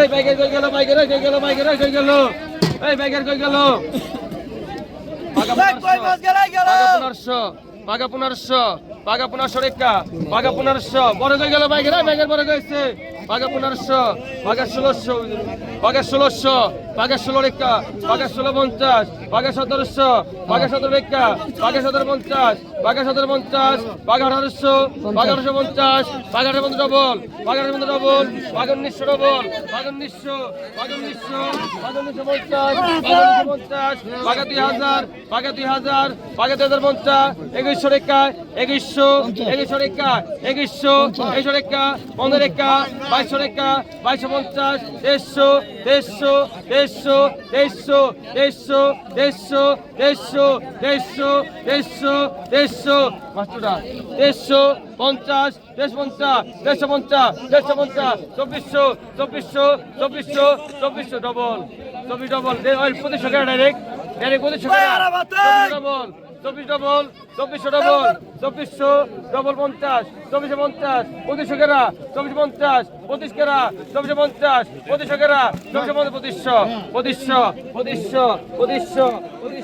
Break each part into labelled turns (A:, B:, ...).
A: এই বাইকের কই গেল বাইকের কই গেল বাইকের কই গেল? এই বাইকের কই গেল? পাগা পনেরোশো পাগা পনেরোশো রেখা পাগা পনেরোশো বড় কই গেল বাইকের? বাইকের বড় কইছে পাগা পনেরোশো পাগা ষোলোশো পাগা ষোলোশো। পাগা ষোলো রেখা পাগা ষোলো পঞ্চাশ পাগা সতেরোশো পাগা সতেরো রেখা পাগা সতেরো পঞ্চাশ পাগা সতেরো পঞ্চাশ পাগা আঠারোশো পাগা আঠারোশো পঞ্চাশ পাগা আঠারো পঞ্চাশ ডবল পাগা আঠারো পঞ্চাশ ডবল পাগা উনিশশো ডবল পাগা উনিশশো পাগা উনিশশো পাগা উনিশশো পঞ্চাশ পাগা উনিশশো পঞ্চাশ পাগা দুই হাজার পাগা দুই হাজার পাগা দুই হাজার পঞ্চাশ, একুশশো রেখা, একুশশো একুশশো রেখা, একুশশো একুশশো রেখা, পনেরো রেখা, বাইশশো রেখা, বাইশশো পঞ্চাশ, দেড়শো দেড়শো দেড়শো দেড়শো দেড়শো দেড়শো দেড়শো দেড়শো দেড়শো দেড়শো মাস্টারটা দেড়শো পঞ্চাশ দেড়শো পঞ্চাশ দেড়শো পঞ্চাশ দেড়শো পঞ্চাশ চব্বিশশো চব্বিশশো চব্বিশশো চব্বিশশো ডবল চব্বিশ ডবল পঁচিশশো টাকা ডাইরেক্ট ডাইরেক্ট পঁচিশশো ডবল চব্বিশ ডবল চব্বিশশো ডবল চব্বিশশো ডবল পঞ্চাশ, চব্বিশশো পঞ্চাশ, পঁচিশশো কেরা চব্বিশ পঞ্চাশ, পঁচিশ কেরা, চব্বিশশো পঞ্চাশ, পঁচিশশো কেরা, চব্বিশশো পঞ্চাশ, পঁচিশশো পঁচিশশো পঁচিশশো পঁচিশশো পঁচিশশো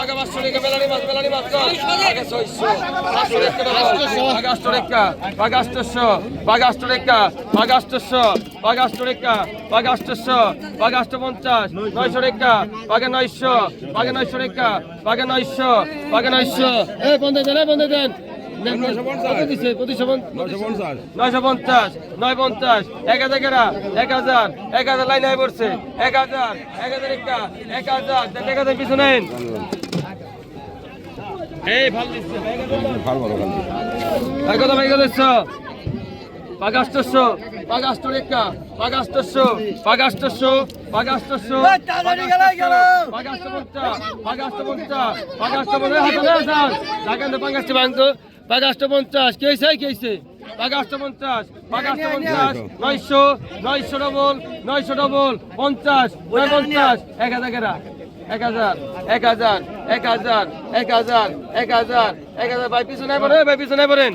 A: আগে 500 টাকা বেলানি মাছ আগে 600 আগে 800 টাকা আগে 800 টাকা আগে 800 আগে 800 টাকা আগে 800 আগে 800 900 আগে 900 আগে 900 টাকা আগে 900 আগে 900 এই বন্ধ দেন বন্ধ দেন। নয়শো পঞ্চাশ। নয় পঞ্চাশ এক হাজার কেরা? এক হাজার এক হাজার লাইন পড়ছে। এক হাজার এক হাজার এক হাজার। এক হাজার পিছনে ভালো ভালো ভাই কত ভাই কত পাগাষ্টশো পাগাষ্টর একটা। পাগাষ্টশো পাগাষ্টশো পাগাষ্টশো পাগাষ্টপঞ্চা পাগাষ্টপঞ্চা পাগাষ্টপঞ্চা হাতে না স্যার। লাগান তো। পাগাষ্টে ভাঙতো পাগাষ্টপঞ্চাশ কেসে কেসে পাগাষ্টপঞ্চাশ পাগাষ্টপঞ্চাশ নয়শো। নয়শো ডবল নয়শো ডবল পঞ্চাশ। পঞ্চাশ। এক হাজার। এক হাজার এক হাজার। এক হাজার এক হাজার এক হাজার এক হাজার। ভাই পিছনে পড়েন, ভাই পিছনে পড়েন।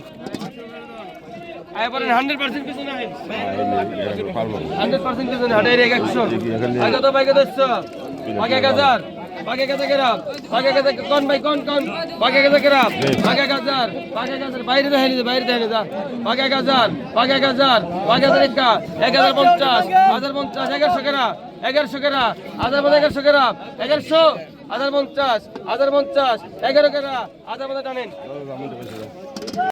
A: আয় পড়েন হান্ড্রেড পার্সেন্ট পিছনে হান্ড্রেড পার্সেন্ট পিছনে হাটে এক একশো। আগে তো বাইকে দশশো বাগে এক হাজার কোন, ভাই, কোন কোন? বাগে কাছে গেরাম বাগে এক হাজার বাগে এক হাজার। বাইরে বাইরে দেখেনি যা। বাগে এক হাজার বাগে এক হাজার হাজার একা এক হাজার পঞ্চাশ হাজার পঞ্চাশ, এগারোশো কেরা এগারোশো কেরা হাজার মধ্যে এগারোশো কেরা এগারোশো। হাজার পঞ্চাশ হাজার পঞ্চাশ এগারো কেরা হাজার মধ্যে টানেন।